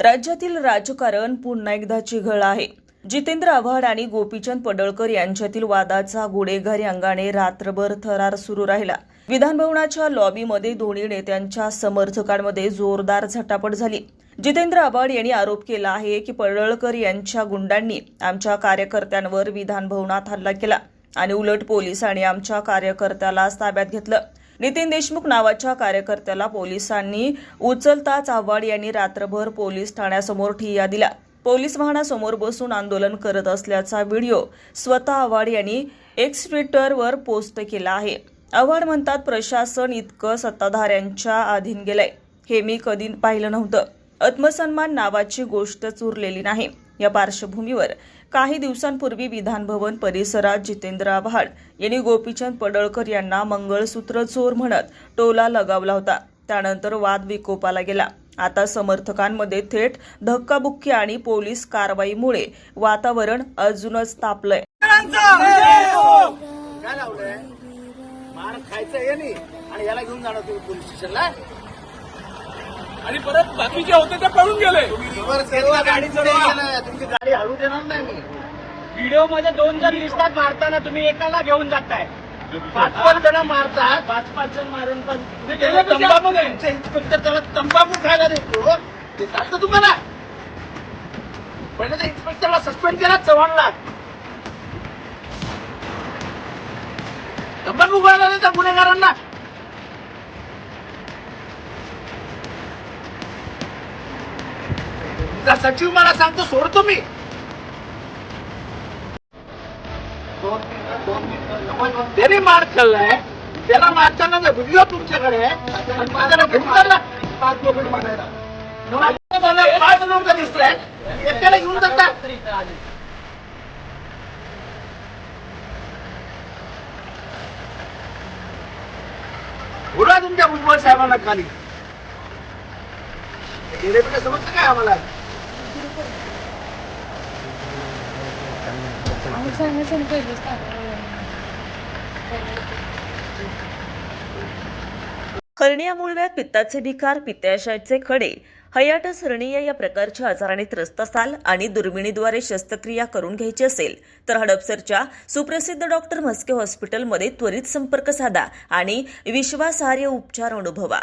राज्यातील राजकारण पुन्हा एकदा चिघळ आहे. जितेंद्र आव्हाड आणि गोपीचंद पडळकर यांच्यातील वादाचा गुडेघर अंगाने रात्रभर थरार सुरू राहिला. विधानभवनाच्या लॉबीमध्ये दोन्ही नेत्यांच्या समर्थकांमध्ये जोरदार झटापट झाली. जितेंद्र आव्हाड यांनी आरोप केला आहे की पडळकर यांच्या गुंडांनी आमच्या कार्यकर्त्यांवर विधानभवनात हल्ला केला आणि उलट पोलिसांनी आमच्या कार्यकर्त्याला ताब्यात घेतलं. नितीन देशमुख नावाच्या कार्यकर्त्याला पोलिसांनी उचलताच आव्हाड यांनी रात्रभर पोलीस ठाण्यासमोर ठिय्या दिला पोलीस वाहनासमोर बसून आंदोलन करत असल्याचा व्हिडिओ स्वतः आव्हाड यांनी एक्स ट्विटरवर पोस्ट केला आहे. आव्हाड म्हणतात प्रशासन इतकं सत्ताधाऱ्यांच्या अधीन गेलंय. हे मी कधी पाहिलं नव्हतं. आत्मसन्मान नावाची गोष्ट चुरलेली नाही. या पार्श्वभूमीवर काही दिवसांपूर्वी विधानभवन परिसरात जितेंद्र आव्हाड यांनी गोपीचंद पडळकर यांना मंगळसूत्र चोर म्हणत टोला लगावला होता. त्यानंतर वाद विकोपाला गेला. आता समर्थकांमध्ये थेट धक्काबुक्की आणि पोलीस कारवाईमुळे वातावरण अजूनच तापलंय. मार खायचं आहे आणि याला घेऊन जाणार तुम्ही पोलीस स्टेशनला? आणि परत बाकीचे होते ते पळून गेले. तुमची गाडी हळू देणार नाही मी. व्हिडिओमध्ये दोन जण दिसतात मारताना तुम्ही एकाला घेऊन जाताय. पाच पाच जण मारतात. पाच पाच जण मारून पण तंबाखू द्यायचं इन्स्पेक्टर त्याला तंबाखू खायला देतो. ते चालतं तुम्हाला. पहिले त्या इन्स्पेक्टरला सस्पेंड केला चव्हाणला. तंबाखू खायला देता गुन्हेगारांना आपला सचिव मला सांगतो सोडतो मी. त्याने मार खाल्लाय त्याला मारताना व्हिडिओ तुमच्याकडे माझ्याला घेऊन चालला पाच लोक मारायला मला पाच लोक एकट्याला घेऊन तुमच्या भुजबळ साहेबांना खाली. समजतं काय आम्हाला? हर्णिया मूळव्याध पित्ताचे विकार पित्ताशयाचे खडे हयाटस हर्णीय या प्रकारच्या आजाराने त्रस्त असाल आणि दुर्बिणीद्वारे शस्त्रक्रिया करून घ्यायची असेल तर हडपसरच्या सुप्रसिद्ध डॉक्टर म्हस्के हॉस्पिटलमध्ये त्वरित संपर्क साधा आणि विश्वासार्ह उपचार अनुभवा.